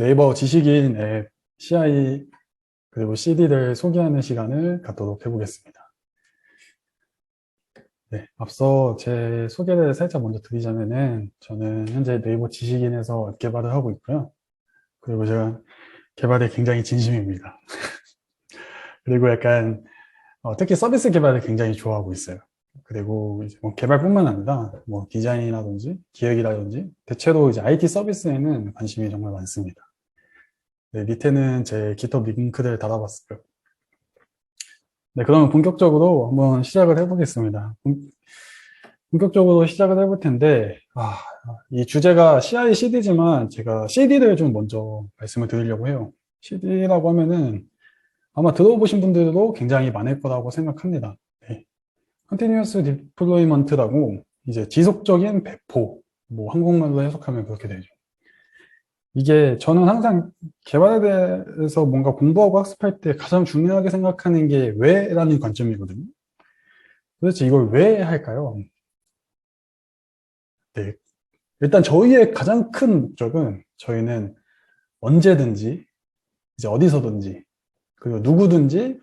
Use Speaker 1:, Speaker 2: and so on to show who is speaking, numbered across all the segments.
Speaker 1: 네이버 지식인 앱 CI 그리고 CD를 소개하는 시간을 갖도록 해보겠습니다. 네, 앞서 제 소개를 살짝 먼저 드리자면은 저는 현재 네이버 지식인에서 개발을 하고 있고요. 그리고 제가 개발에 굉장히 진심입니다. 그리고 약간 어, 특히 서비스 개발을 굉장히 좋아하고 있어요. 그리고 이제 뭐 개발뿐만 아니라 뭐 디자인이라든지 기획이라든지 대체로 이제 IT 서비스에는 관심이 정말 많습니다. 네, 밑에는 제 GitHub 링크를 달아봤어요. 네, 그러면 본격적으로 한번 시작을 해보겠습니다. 본- 본격적으로 시작을 해볼 텐데, 아, 이 주제가 CI, CD지만 제가 CD를 좀 먼저 말씀을 드리려고 해요. CD라고 하면은 아마 들어보신 분들도 굉장히 많을 거라고 생각합니다. 네. Continuous Deployment라고 이제 지속적인 배포, 뭐 한국말로 해석하면 그렇게 되죠. 이게 저는 항상 개발에 대해서 뭔가 공부하고 학습할 때 가장 중요하게 생각하는 게 왜라는 관점이거든요. 도대체 이걸 왜 할까요? 네. 일단 저희의 가장 큰 목적은 저희는 언제든지 이제 어디서든지 그리고 누구든지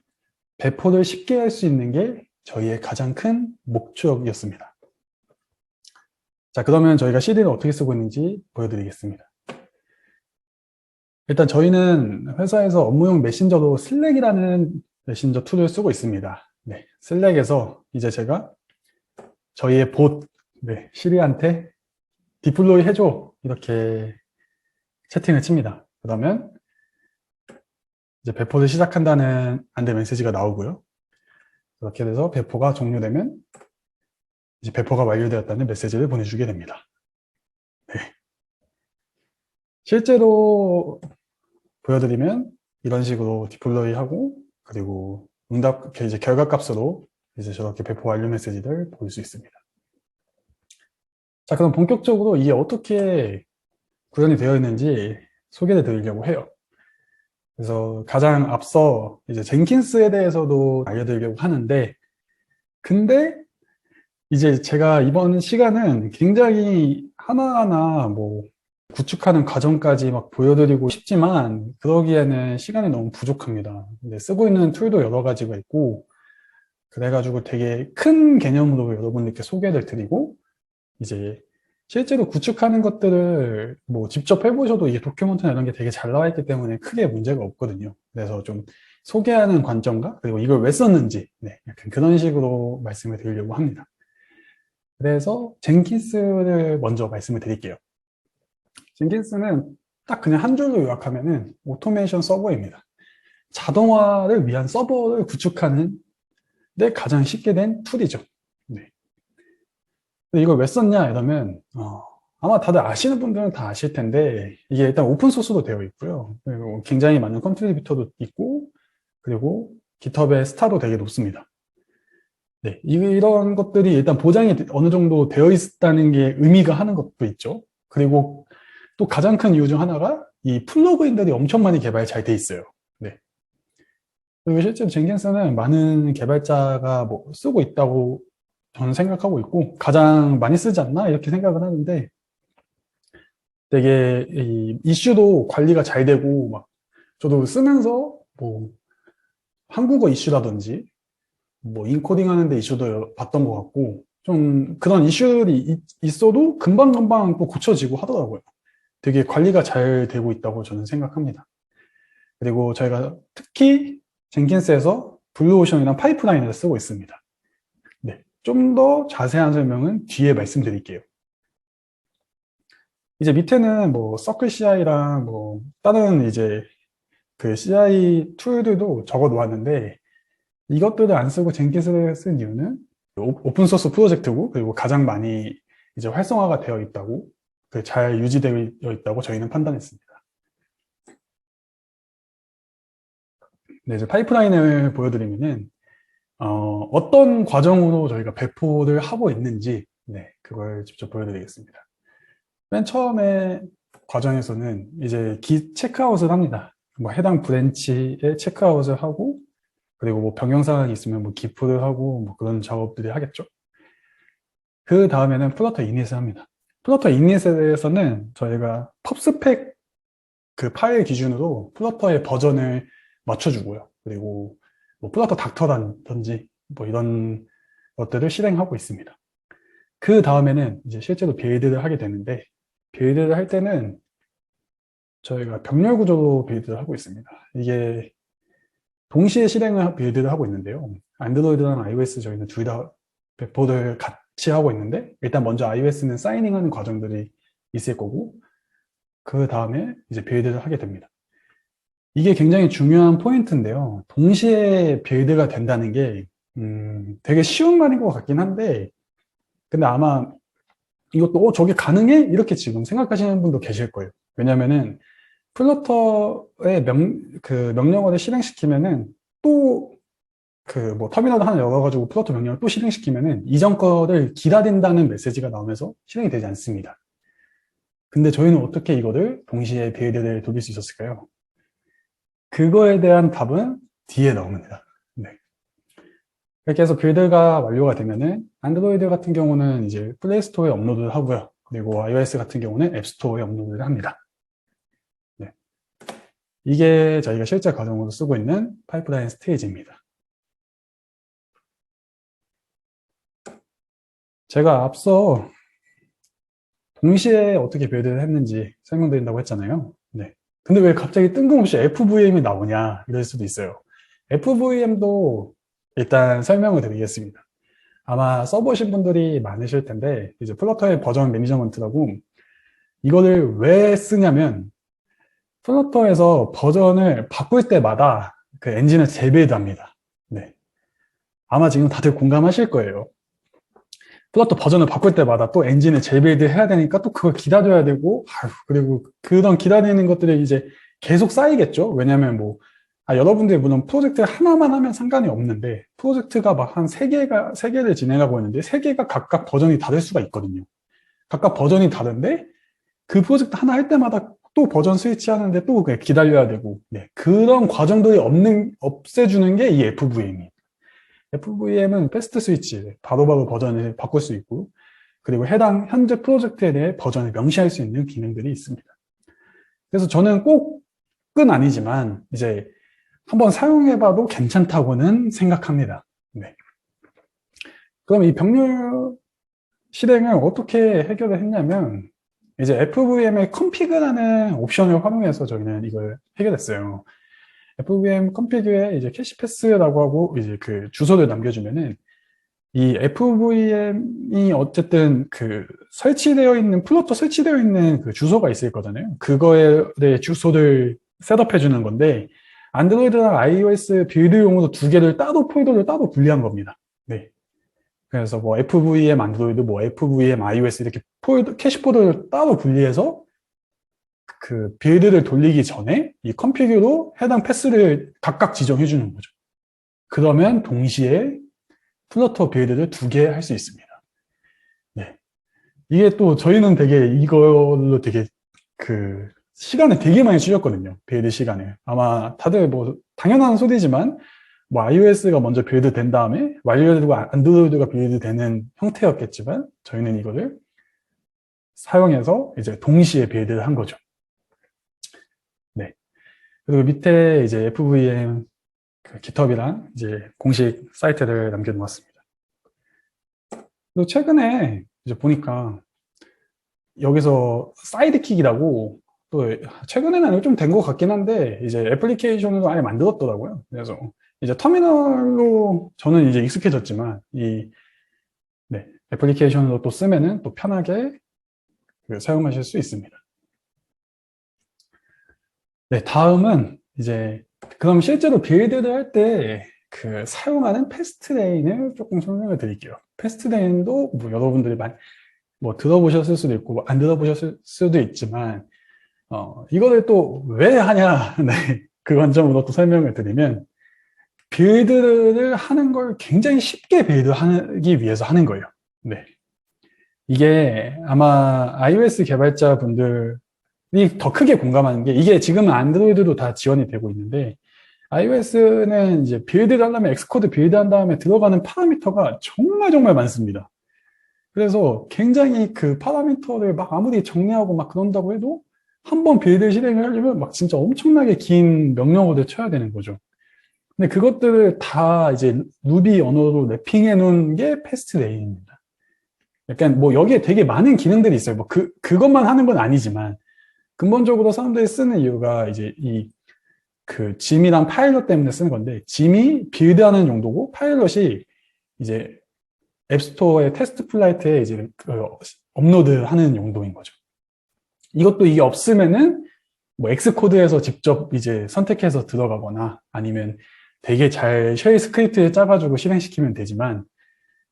Speaker 1: 배포를 쉽게 할 수 있는 게 저희의 가장 큰 목적이었습니다. 자, 그러면 저희가 CD를 어떻게 쓰고 있는지 보여드리겠습니다. 일단 저희는 회사에서 업무용 메신저로 슬랙이라는 메신저 툴을 쓰고 있습니다. 네, 슬랙에서 이제 제가 저희의 봇, 네, 시리한테 디플로이 해줘 이렇게 채팅을 칩니다. 그러면 이제 배포를 시작한다는 안내 메시지가 나오고요. 그렇게 돼서 배포가 종료되면 이제 배포가 완료되었다는 메시지를 보내주게 됩니다. 네. 실제로 보여드리면 이런 식으로 디플로이 하고 그리고 응답 이제 결과 값으로 이제 저렇게 배포 완료 메시지를 볼수 있습니다. 자, 그럼 본격적으로 이게 어떻게 구현이 되어 있는지 소개를 드리려고 해요. 그래서 가장 앞서 이제 젠킨스에 대해서도 알려드리려고 하는데, 근데 이제 제가 이번 시간은 굉장히 하나하나 뭐 구축하는 과정까지 막 보여드리고 싶지만 그러기에는 시간이 너무 부족합니다. 근데 쓰고 있는 툴도 여러 가지가 있고 그래가지고 되게 큰 개념으로 여러분들께 소개를 드리고 이제 실제로 구축하는 것들을 뭐 직접 해보셔도 이게 도큐멘트나 이런 게 되게 잘 나와 있기 때문에 크게 문제가 없거든요. 그래서 좀 소개하는 관점과 그리고 이걸 왜 썼는지 네, 약간 그런 식으로 말씀을 드리려고 합니다. 그래서 젠킨스를 먼저 말씀을 드릴게요. 젠킨스는 딱 그냥 한 줄로 요약하면은 오토메이션 서버입니다. 자동화를 위한 서버를 구축하는 데 가장 쉽게 된 툴이죠. 네. 근데 이걸 왜 썼냐 이러면 어, 아마 다들 아시는 분들은 다 아실 텐데 이게 일단 오픈 소스로 되어 있고요. 그리고 굉장히 많은 컨트리뷰터도 있고 그리고 깃허브의 스타도 되게 높습니다. 네, 이- 이런 것들이 일단 보장이 어느 정도 되어 있다는 게 의미가 하는 것도 있죠. 그리고 또 가장 큰 이유 중 하나가 이 플러그인들이 엄청 많이 개발 잘 돼 있어요. 네. 그리고 실제로 젠킨스는 많은 개발자가 뭐 쓰고 있다고 저는 생각하고 있고 가장 많이 쓰지 않나 이렇게 생각을 하는데 되게 이 이슈도 관리가 잘 되고 막 저도 쓰면서 뭐 한국어 이슈라든지 뭐 인코딩 하는데 이슈도 봤던 것 같고 좀 그런 이슈들이 있- 있어도 금방금방 또 고쳐지고 하더라고요. 되게 관리가 잘 되고 있다고 저는 생각합니다. 그리고 저희가 특히 젠킨스에서 블루오션이랑 파이프라인을 쓰고 있습니다. 네, 좀 더 자세한 설명은 뒤에 말씀드릴게요. 이제 밑에는 뭐 서클 CI랑 뭐 다른 이제 그 CI 툴들도 적어 놓았는데 이것들을 안 쓰고 젠킨스를 쓴 이유는 오- 오픈소스 프로젝트고 그리고 가장 많이 이제 활성화가 되어 있다고 그 잘 유지되어 있다고 저희는 판단했습니다. 네, 이제 파이프라인을 보여드리면은 어, 어떤 과정으로 저희가 배포를 하고 있는지 네, 그걸 직접 보여드리겠습니다. 맨 처음에 과정에서는 이제 기 체크아웃을 합니다. 뭐 해당 브랜치에 체크아웃을 하고 그리고 뭐 변경 사항이 있으면 뭐 기프를 하고 뭐 그런 작업들이 하겠죠. 그 다음에는 플러터 이닛을 합니다. 플러터 이닛에 대해서는 저희가 펍스펙 그 파일 기준으로 플러터의 버전을 맞춰주고요. 그리고 뭐 플러터 닥터라든지 뭐 이런 것들을 실행하고 있습니다. 그 다음에는 이제 실제로 빌드를 하게 되는데 빌드를 할 때는 저희가 병렬 구조로 빌드를 하고 있습니다. 이게 동시에 실행을 빌드를 하고 있는데요. 안드로이드랑 iOS 저희는 둘다 배포를 같이 하고 있는데 일단 먼저 iOS는 사이닝하는 과정들이 있을 거고 그 다음에 이제 빌드를 하게 됩니다. 이게 굉장히 중요한 포인트인데요. 동시에 빌드가 된다는 게 음, 되게 쉬운 말인 것 같긴 한데 근데 아마 이것도 어, 저게 가능해? 이렇게 지금 생각하시는 분도 계실 거예요. 왜냐면은 플러터의 명, 그 명령어를 실행시키면은 또 그 뭐 터미널 하나 열어가지고 플러터 명령을 또 실행시키면은 이전 거를 기다린다는 메시지가 나오면서 실행이 되지 않습니다. 근데 저희는 어떻게 이거를 동시에 빌드를 돌릴 수 있었을까요? 그거에 대한 답은 뒤에 나옵니다. 네. 이렇게 해서 빌드가 완료가 되면은 안드로이드 같은 경우는 이제 플레이스토어에 업로드를 하고요. 그리고 iOS 같은 경우는 앱스토어에 업로드를 합니다. 네. 이게 저희가 실제 과정으로 쓰고 있는 파이프라인 스테이지입니다. 제가 앞서 동시에 어떻게 빌드를 했는지 설명드린다고 했잖아요. 네. 근데 왜 갑자기 뜬금없이 FVM이 나오냐 이럴 수도 있어요. FVM도 일단 설명을 드리겠습니다. 아마 써보신 분들이 많으실 텐데 이제 플러터의 버전 매니저먼트라고 이거를 왜 쓰냐면 플러터에서 버전을 바꿀 때마다 그 엔진을 재빌드합니다. 네. 아마 지금 다들 공감하실 거예요. 플러터 버전을 바꿀 때마다 또 엔진을 재빌드 해야 되니까 또 그걸 기다려야 되고 아유, 그리고 그런 기다리는 것들이 이제 계속 쌓이겠죠. 왜냐하면 뭐 아, 여러분들이 물론 프로젝트 하나만 하면 상관이 없는데 프로젝트가 막 한 세 개가 세 개를 진행하고 있는데 세 개가 각각 버전이 다를 수가 있거든요. 각각 버전이 다른데 그 프로젝트 하나 할 때마다 또 버전 스위치 하는데 또 기다려야 되고 네, 그런 과정들이 없는 없애주는 게 이 FVM이에요. FVM은 패스트 스위치, 바로바로 버전을 바꿀 수 있고, 그리고 해당 현재 프로젝트에 대해 버전을 명시할 수 있는 기능들이 있습니다. 그래서 저는 꼭은 아니지만, 이제 한번 사용해봐도 괜찮다고는 생각합니다. 네. 그럼 이 병렬 실행을 어떻게 해결을 했냐면, 이제 FVM의 컴피그라는 옵션을 활용해서 저희는 이걸 해결했어요. FVM 컴피그에 이제 캐시 패스라고 하고 이제 그 주소를 남겨주면은 이 FVM이 어쨌든 그 설치되어 있는 플로터 설치되어 있는 그 주소가 있을 거잖아요. 그거에 대해 주소를 셋업해 주는 건데 안드로이드랑 iOS 빌드용으로 두 개를 따로 폴더를 따로 분리한 겁니다. 네. 그래서 뭐 FVM 안드로이드, 뭐 FVM iOS 이렇게 폴더, 캐시 폴더를 따로 분리해서 그 빌드를 돌리기 전에 이 컴피규로 해당 패스를 각각 지정해 주는 거죠. 그러면 동시에 플러터 빌드를 두 개 할 수 있습니다. 네. 이게 또 저희는 되게 이걸로 되게 그 시간을 되게 많이 줄였거든요. 빌드 시간을. 아마 다들 뭐 당연한 소리지만 뭐 iOS가 먼저 빌드 된 다음에 완료되고 안드로이드가 빌드 되는 형태였겠지만 저희는 이거를 사용해서 이제 동시에 빌드를 한 거죠. 그리고 밑에 이제 FVM 그 GitHub이랑 이제 공식 사이트를 남겨놓았습니다. 그리고 최근에 이제 보니까 여기서 사이드킥이라고 또 최근에는 좀 된 것 같긴 한데 이제 애플리케이션으로 아예 만들었더라고요. 그래서 이제 터미널로 저는 이제 익숙해졌지만 이 네, 애플리케이션으로 또 쓰면은 또 편하게 그 사용하실 수 있습니다. 네, 다음은 이제 그럼 실제로 빌드를 할 때 그 사용하는 패스트레인을 조금 설명을 드릴게요. 패스트레인도 뭐 여러분들이 뭐 들어보셨을 수도 있고 뭐 안 들어보셨을 수도 있지만 어 이거를 또 왜 하냐 네, 그 관점으로 또 설명을 드리면 빌드를 하는 걸 굉장히 쉽게 빌드하기 위해서 하는 거예요. 네. 이게 아마 iOS 개발자분들 더 크게 공감하는 게 이게 지금은 안드로이드도 다 지원이 되고 있는데 iOS는 이제 빌드를 하려면 엑스코드 빌드한 다음에 들어가는 파라미터가 정말 정말 많습니다. 그래서 굉장히 그 파라미터를 막 아무리 정리하고 막 그런다고 해도 한 번 빌드 실행을 하려면 막 진짜 엄청나게 긴 명령어를 쳐야 되는 거죠. 근데 그것들을 다 이제 루비 언어로 랩핑해 놓은 게 패스트 레인입니다. 약간 뭐 여기에 되게 많은 기능들이 있어요. 뭐 그, 그것만 하는 건 아니지만 근본적으로 사람들이 쓰는 이유가 이제 이 그 짐이랑 파일럿 때문에 쓰는 건데 짐이 빌드하는 용도고 파일럿이 이제 앱스토어의 테스트 플라이트에 이제 그 업로드하는 용도인 거죠. 이것도 이게 없으면은 뭐 엑스코드에서 직접 이제 선택해서 들어가거나 아니면 되게 잘 쉘 스크립트에 짜가지고 실행시키면 되지만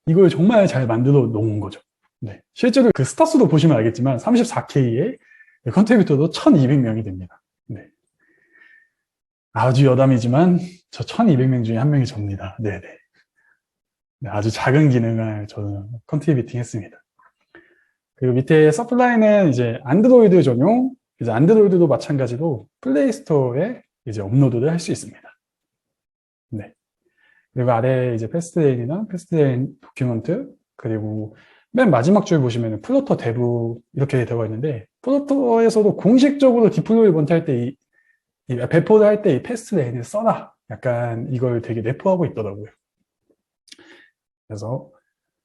Speaker 1: 이걸 정말 잘 만들어 놓은 거죠. 네. 실제로 그 스타수도 보시면 알겠지만 34K의 컨트리뷰터도 1200명이 됩니다. 네. 아주 여담이지만 저 1200명 중에 한 명이 접니다. 네네. 네, 아주 작은 기능을 저는 컨트리뷰팅 했습니다. 그리고 밑에 서플라이는 이제 안드로이드 전용, 이제 안드로이드도 마찬가지로 플레이스토어에 이제 업로드를 할 수 있습니다. 네. 그리고 아래 이제 패스트레인이나 패스트레인 도큐먼트, 그리고 맨 마지막 줄 보시면 플로터 대부 이렇게 되어 있는데, 플로터에서도 공식적으로 디플로이 먼트 할때 이, 이 배포를 할 때 이 패스트 레인을 써라. 약간 이걸 되게 내포하고 있더라고요. 그래서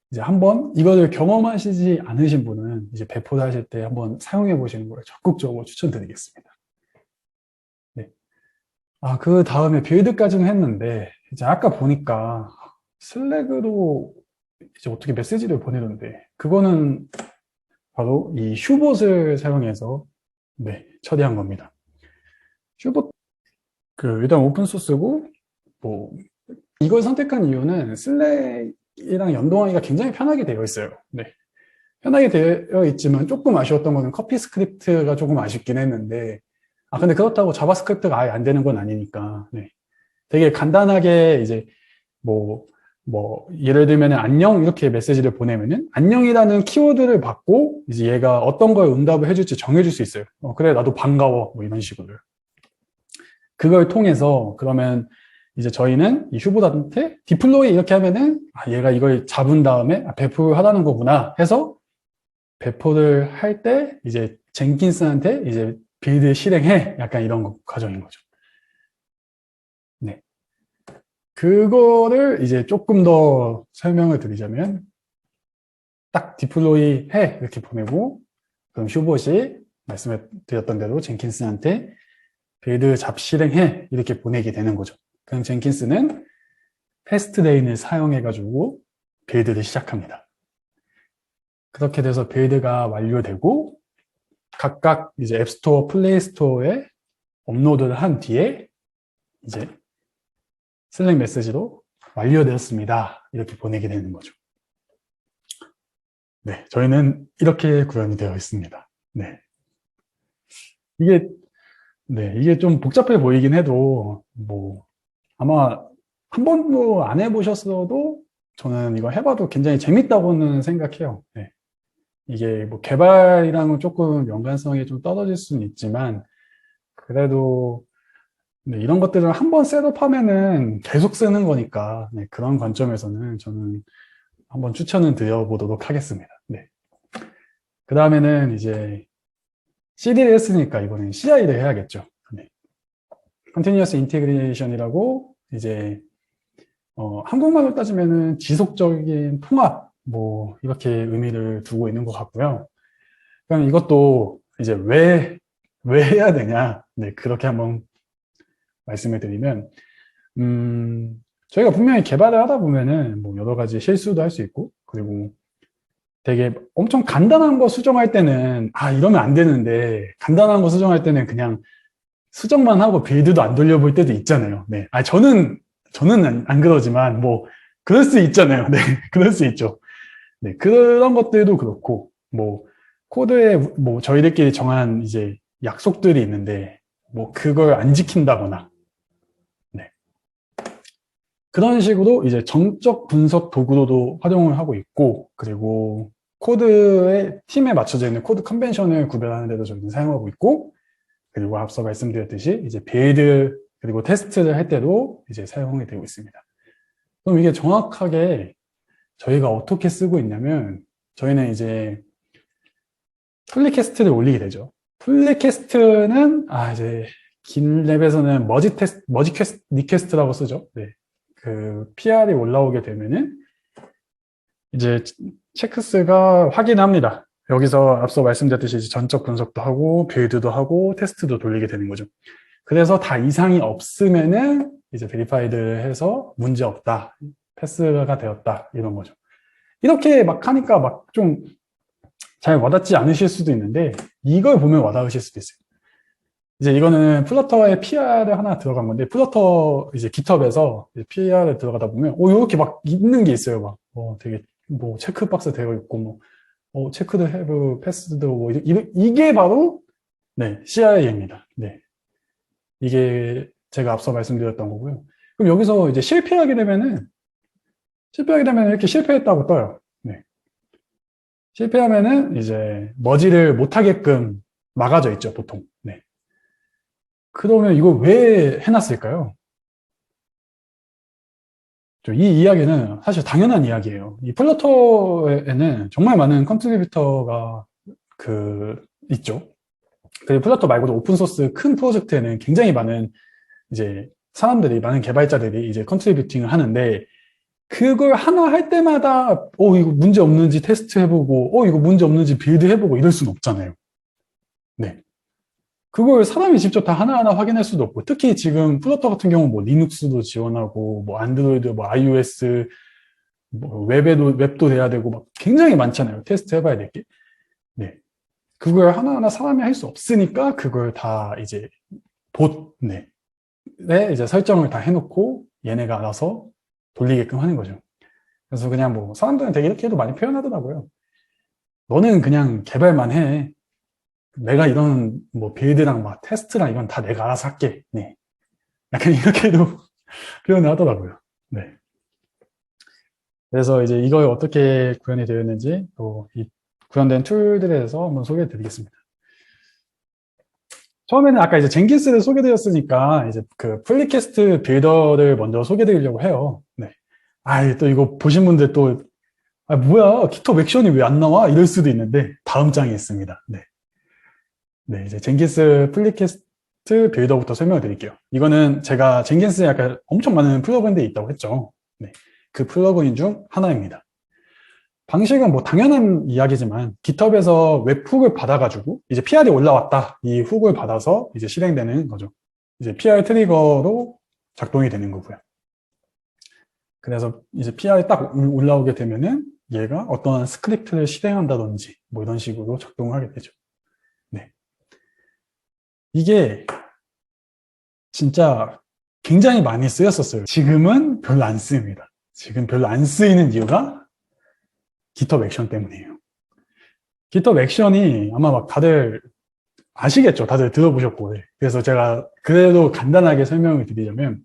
Speaker 1: 이제 한번 이거를 경험하시지 않으신 분은 이제 배포를 하실 때 한번 사용해 보시는 걸 적극적으로 추천드리겠습니다. 네. 아, 그 다음에 빌드까지는 했는데, 이제 아까 보니까 슬랙으로 이제 어떻게 메시지를 보내는데, 그거는 바로 이 슈봇을 사용해서 네, 처리한 겁니다. 슈봇, 그, 일단 오픈 소스고, 뭐, 이걸 선택한 이유는 슬랙이랑 연동하기가 굉장히 편하게 되어 있어요. 네. 편하게 되어 있지만 조금 아쉬웠던 거는 커피 스크립트가 조금 아쉽긴 했는데, 아, 근데 그렇다고 자바스크립트가 아예 안 되는 건 아니니까, 네. 되게 간단하게 이제 뭐, 뭐, 예를 들면 안녕 이렇게 메시지를 보내면은 안녕이라는 키워드를 받고 이제 얘가 어떤 걸 응답을 해줄지 정해줄 수 있어요. 어, 그래, 나도 반가워. 뭐 이런 식으로. 그걸 통해서 그러면 이제 저희는 이 휴보한테 디플로이 이렇게 하면은 아, 얘가 이걸 잡은 다음에 아, 배포하라는 거구나 해서 배포를 할 때 이제 젠킨스한테 이제 빌드 실행해 약간 이런 거, 과정인 거죠. 네. 그거를 이제 조금 더 설명을 드리자면 딱 디플로이 해 이렇게 보내고 그럼 슈봇이 말씀해 드렸던 대로 젠킨스한테 빌드 잡 실행해 이렇게 보내게 되는 거죠. 그럼 젠킨스는 패스트레인을 사용해 가지고 빌드를 시작합니다. 그렇게 돼서 빌드가 완료되고 각각 이제 앱스토어, 플레이스토어에 업로드를 한 뒤에 이제 슬랙 메시지로 완료되었습니다. 이렇게 보내게 되는 거죠. 네, 저희는 이렇게 구현이 되어 있습니다. 네. 이게, 네, 이게 좀 복잡해 보이긴 해도, 뭐, 아마 한 번도 안 해보셨어도 저는 이거 해봐도 굉장히 재밌다고는 생각해요. 네. 이게 뭐 개발이랑은 조금 연관성이 좀 떨어질 수는 있지만, 그래도 네, 이런 것들을 한 번 셋업하면은 계속 쓰는 거니까 네, 그런 관점에서는 저는 한번 추천을 드려보도록 하겠습니다. 네. 그 다음에는 이제 CD를 했으니까 이번엔 CI를 해야겠죠. 네. Continuous Integration이라고 이제 어, 한국말로 따지면은 지속적인 통합 뭐 이렇게 의미를 두고 있는 것 같고요. 그럼 이것도 이제 왜 왜 해야 되냐? 네, 그렇게 한번 말씀을 드리면, 음, 저희가 분명히 개발을 하다 보면은 뭐 여러 가지 실수도 할 수 있고, 그리고 되게 엄청 간단한 거 수정할 때는, 아, 이러면 안 되는데, 간단한 거 수정할 때는 그냥 수정만 하고 빌드도 안 돌려볼 때도 있잖아요. 네. 아, 저는, 저는 안, 안 그러지만, 뭐, 그럴 수 있잖아요. 네. 그럴 수 있죠. 네. 그런 것들도 그렇고, 뭐, 코드에 뭐 저희들끼리 정한 이제 약속들이 있는데, 뭐, 그걸 안 지킨다거나, 네. 그런 식으로 이제 정적 분석 도구로도 활용을 하고 있고, 그리고 코드의 팀에 맞춰져 있는 코드 컨벤션을 구별하는 데도 저희는 사용하고 있고, 그리고 앞서 말씀드렸듯이 이제 빌드 그리고 테스트를 할 때도 이제 사용이 되고 있습니다. 그럼 이게 정확하게 저희가 어떻게 쓰고 있냐면, 저희는 이제 플리캐스트를 올리게 되죠. 풀리캐스트는 아 이제 긴 랩에서는 머지 테스트, 머지 퀘스트, 리퀘스트라고 쓰죠. 네. 그 PR이 올라오게 되면은 이제 체크스가 확인합니다. 여기서 앞서 말씀드렸듯이 전적 분석도 하고 빌드도 하고 테스트도 돌리게 되는 거죠. 그래서 다 이상이 없으면은 이제 베리파이드를 해서 문제 없다. 패스가 되었다. 이런 거죠. 이렇게 막 하니까 막 좀 잘 와닿지 않으실 수도 있는데 이걸 보면 와닿으실 수도 있어요. 이제 이거는 플러터의 PR을 하나 들어간 건데 플러터 이제 깃허브에서 PR을 들어가다 보면 오 이렇게 막 있는 게 있어요. 막 어, 되게 뭐 체크박스 되어 있고 뭐 어, 체크드 해브 패스도 뭐 이, 이게 바로 네 CIA입니다. 네 이게 제가 앞서 말씀드렸던 거고요. 그럼 여기서 이제 실패하게 되면은 실패하게 되면 이렇게 실패했다고 떠요. 네. 실패하면은 이제 머지를 못하게끔 막아져 있죠, 보통. 네. 그러면 이거 왜 해놨을까요? 이 이야기는 사실 당연한 이야기예요. 이 플러터에는 정말 많은 컨트리뷰터가 그 있죠. 그리고 플러터 말고도 오픈소스 큰 프로젝트에는 굉장히 많은 이제 사람들이 많은 개발자들이 이제 컨트리뷰팅을 하는데 그걸 하나 할 때마다 어 이거 문제 없는지 테스트 해보고 어 이거 문제 없는지 빌드 해보고 이럴 수는 없잖아요. 네. 그걸 사람이 직접 다 하나하나 확인할 수도 없고 특히 지금 플러터 같은 경우는 뭐 리눅스도 지원하고 뭐 안드로이드 뭐 iOS 뭐 웹에도 웹도 돼야 되고 막 굉장히 많잖아요. 테스트 해봐야 될 게. 네. 그걸 하나하나 사람이 할 수 없으니까 그걸 다 이제 봇, 네. 네, 이제 설정을 다 해놓고 얘네가 알아서 돌리게끔 하는 거죠. 그래서 그냥 뭐 사람들은 되게 이렇게도 많이 표현하더라고요. 너는 그냥 개발만 해. 내가 이런 뭐 빌드랑 막 테스트랑 이건 다 내가 알아서 할게. 네. 약간 이렇게도 표현을 하더라고요. 네. 그래서 이제 이걸 어떻게 구현이 되었는지 또 이 구현된 툴들에 대해서 한번 소개해 드리겠습니다. 처음에는 아까 이제 젠킨스를 소개드렸으니까 이제 그 플리캐스트 빌더를 먼저 소개드리려고 해요. 네. 아, 또 이거 보신 분들 또, 아, 뭐야, 기톱 액션이 왜 안 나와? 이럴 수도 있는데, 다음 장에 있습니다. 네. 네, 이제 젠킨스 플리캐스트 빌더부터 설명을 드릴게요. 이거는 제가 젠킨스에 약간 엄청 많은 플러그인들이 있다고 했죠. 네. 그 플러그인 중 하나입니다. 방식은 뭐 당연한 이야기지만 GitHub에서 웹훅을 받아가지고 이제 PR이 올라왔다. 이 훅을 받아서 이제 실행되는 거죠. 이제 PR 트리거로 작동이 되는 거고요. 그래서 이제 PR이 딱 올라오게 되면은 얘가 어떤 스크립트를 실행한다든지 뭐 이런 식으로 작동을 하게 되죠. 네. 이게 진짜 굉장히 많이 쓰였었어요. 지금은 별로 안 쓰입니다. 지금 별로 안 쓰이는 이유가 GitHub 액션 때문이에요. GitHub 액션이 아마 막 다들 아시겠죠? 다들 들어보셨고. 네. 그래서 제가 그래도 간단하게 설명을 드리자면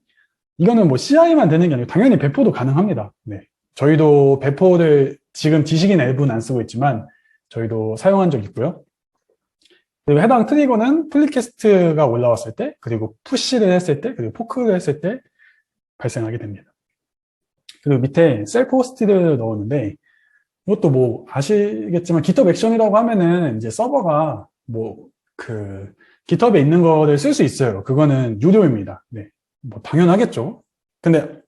Speaker 1: 이거는 뭐 CI만 되는 게 아니고 당연히 배포도 가능합니다. 네. 저희도 배포를 지금 지식인 앱은 안 쓰고 있지만 저희도 사용한 적 있고요. 그리고 해당 트리거는 플리캐스트가 올라왔을 때, 그리고 푸시를 했을 때, 그리고 포크를 했을 때 발생하게 됩니다. 그리고 밑에 셀프 호스티를 넣었는데 이것도 뭐 아시겠지만 GitHub 액션이라고 하면은 이제 서버가 뭐 그 GitHub에 있는 거를 쓸 수 있어요. 그거는 유료입니다. 네. 뭐 당연하겠죠. 근데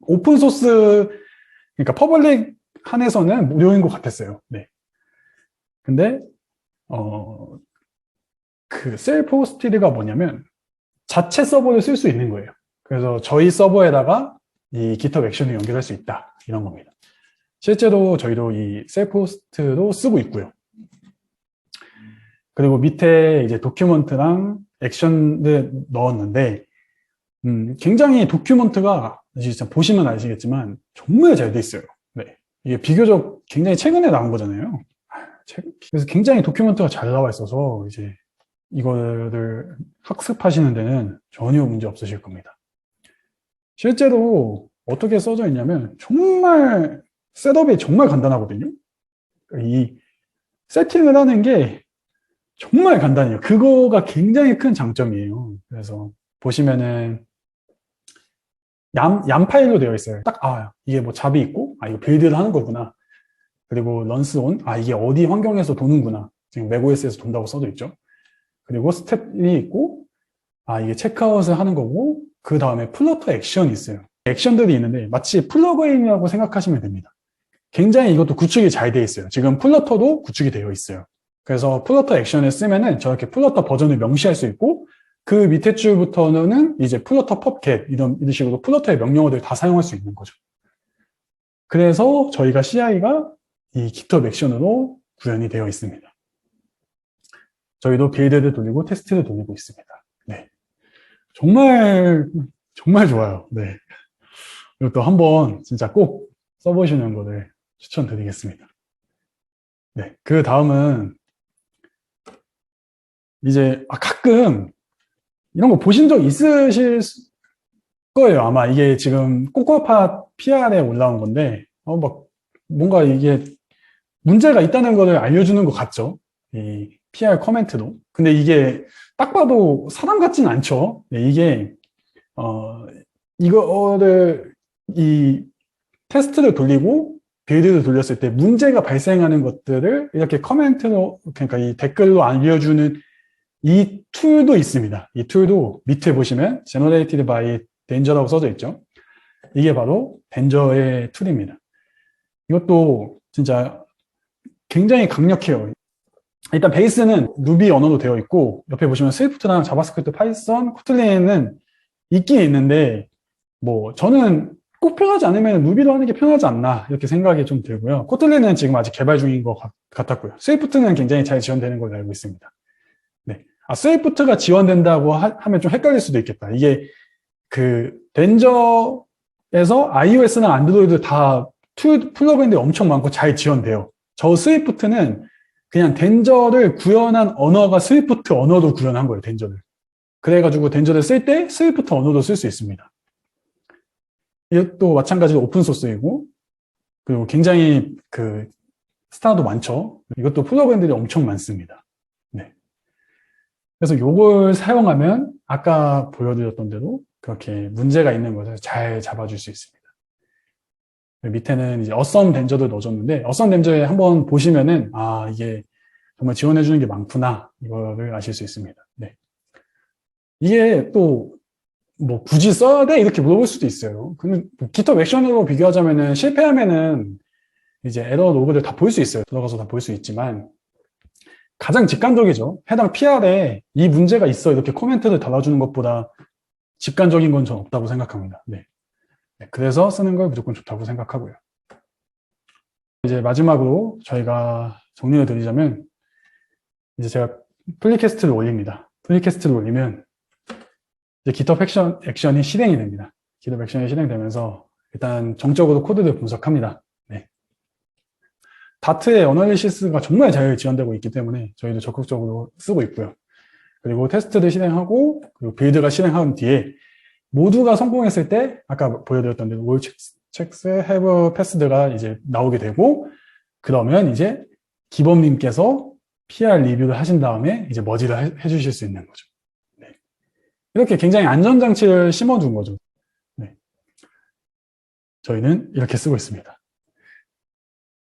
Speaker 1: 오픈 소스 그러니까 퍼블릭 한에서는 무료인 것 같았어요. 네. 근데 어 그 셀프 호스티드가 뭐냐면 자체 서버를 쓸 수 있는 거예요. 그래서 저희 서버에다가 이 GitHub 액션을 연결할 수 있다. 이런 겁니다. 실제로 저희도 이 셀프 호스트도 쓰고 있고요. 그리고 밑에 이제 도큐먼트랑 액션을 넣었는데, 음, 굉장히 도큐먼트가 진짜 보시면 아시겠지만 정말 잘 돼 있어요. 네. 이게 비교적 굉장히 최근에 나온 거잖아요. 그래서 굉장히 도큐먼트가 잘 나와 있어서 이제 이거를 학습하시는 데는 전혀 문제 없으실 겁니다. 실제로 어떻게 써져 있냐면 정말 셋업이 정말 간단하거든요. 이 세팅을 하는 게 정말 간단해요. 그거가 굉장히 큰 장점이에요. 그래서 보시면은 얌, 얌 파일로 되어 있어요. 딱, 아, 이게 뭐 잡이 있고, 아, 이거 빌드를 하는 거구나. 그리고 런스 온, 아, 이게 어디 환경에서 도는구나. 지금 맥OS에서 돈다고 써져 있죠. 그리고 스텝이 있고, 아, 이게 체크아웃을 하는 거고, 그 다음에 플러터 액션이 있어요. 액션들이 있는데, 마치 플러그인이라고 생각하시면 됩니다. 굉장히 이것도 구축이 잘 되어 있어요. 지금 플러터도 구축이 되어 있어요. 그래서 플러터 액션을 쓰면은 저렇게 플러터 버전을 명시할 수 있고, 그 밑에 줄부터는 이제 플러터 펍겟, 이런, 이런 식으로 플러터의 명령어들 다 사용할 수 있는 거죠. 그래서 저희가 CI가 이 GitHub 액션으로 구현이 되어 있습니다. 저희도 빌드를 돌리고 테스트를 돌리고 있습니다. 네. 정말, 정말 좋아요. 네. 이것도 한번 진짜 꼭 써보시는 것을 추천드리겠습니다. 네. 그 다음은 이제 아, 가끔 이런 거 보신 적 있으실 수- 거예요. 아마 이게 지금 코코아파 PR에 올라온 건데, 어, 막, 뭔가 이게 문제가 있다는 거를 알려주는 것 같죠? 이 PR 커멘트도. 근데 이게 딱 봐도 사람 같진 않죠? 네, 이게, 어, 이거를, 이 테스트를 돌리고 빌드를 돌렸을 때 문제가 발생하는 것들을 이렇게 커멘트로, 그러니까 이 댓글로 알려주는 이 툴도 있습니다. 이 툴도 밑에 보시면 generated by danger라고 써져 있죠. 이게 바로 덴저의 툴입니다. 이것도 진짜 굉장히 강력해요. 일단 베이스는 루비 언어로 되어 있고 옆에 보시면 스위프트랑 자바스크립트, 파이썬, 코틀린은 있긴 있는데 뭐 저는 꼭 편하지 않으면 루비로 하는 게 편하지 않나 이렇게 생각이 좀 들고요. 코틀린은 지금 아직 개발 중인 것 같- 같았고요. 스위프트는 굉장히 잘 지원되는 걸로 알고 있습니다. 네. 아, 스위프트가 지원된다고 하, 면 좀 헷갈릴 수도 있겠다. 이게 그 덴저에서 iOS나 안드로이드 다 툴, 플러그인들이 엄청 많고 잘 지원돼요. 저 스위프트는 그냥 덴저를 구현한 언어가 스위프트 언어로 구현한 거예요, 덴저를. 그래가지고 덴저를 쓸 때 스위프트 언어도 쓸 수 있습니다. 이것도 마찬가지로 오픈소스이고, 그리고 굉장히 그 스타도 많죠. 이것도 플러그인들이 엄청 많습니다. 네. 그래서 이걸 사용하면 아까 보여드렸던 대로 그렇게 문제가 있는 것을 잘 잡아줄 수 있습니다. 밑에는 이제 어썸 덴저도 넣어줬는데 어썸 덴저에 한번 보시면은 아 이게 정말 지원해 주는 게 많구나 이거를 아실 수 있습니다. 네. 이게 또 뭐 굳이 써야 돼 이렇게 물어볼 수도 있어요. 근데 뭐 GitHub 액션으로 비교하자면은 실패하면은 이제 에러 로그를 다 볼 수 있어요. 들어가서 다 볼 수 있지만 가장 직관적이죠. 해당 PR에 이 문제가 있어 이렇게 코멘트를 달아주는 것보다 직관적인 건 전 없다고 생각합니다. 네. 네, 그래서 쓰는 걸 무조건 좋다고 생각하고요. 이제 마지막으로 저희가 정리를 드리자면 이제 제가 플리캐스트를 올립니다. 플리캐스트를 올리면 이제 GitHub 액션, 액션이 실행이 됩니다. GitHub 액션이 실행되면서 일단 정적으로 코드를 분석합니다. 네. 다트의 어널리시스가 정말 잘 지원되고 있기 때문에 저희도 적극적으로 쓰고 있고요. 그리고 테스트를 실행하고 그리고 빌드가 실행한 뒤에 모두가 성공했을 때 아까 보여드렸던 대로 all checks have passed가 이제 나오게 되고 그러면 이제 기범님께서 PR 리뷰를 하신 다음에 이제 머지를 해- 해주실 수 있는 거죠. 네. 이렇게 굉장히 안전장치를 심어둔 거죠. 네. 저희는 이렇게 쓰고 있습니다.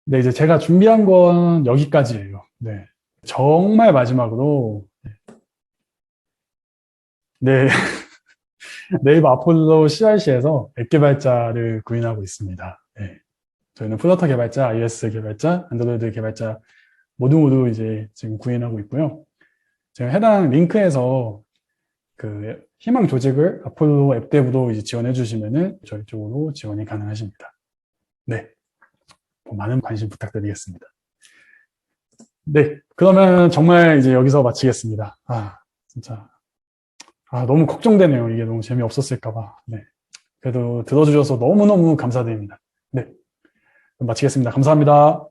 Speaker 1: 네, 이제 제가 준비한 건 여기까지예요. 네. 정말 마지막으로 네. 네 이버 아폴로 CRC에서 앱 개발자를 구인하고 있습니다. 네. 저희는 플러터 개발자, iOS 개발자, 안드로이드 개발자 모두 모두 이제 지금 구인하고 있고요. 제가 해당 링크에서 그 희망 조직을 아폴로 앱 대부로 이제 지원해 주시면은 저희 쪽으로 지원이 가능하십니다. 네. 뭐 많은 관심 부탁드리겠습니다. 네. 그러면 정말 이제 여기서 마치겠습니다. 아, 진짜. 아, 너무 걱정되네요. 이게 너무 재미없었을까봐. 네. 그래도 들어주셔서 너무너무 감사드립니다. 네. 마치겠습니다. 감사합니다.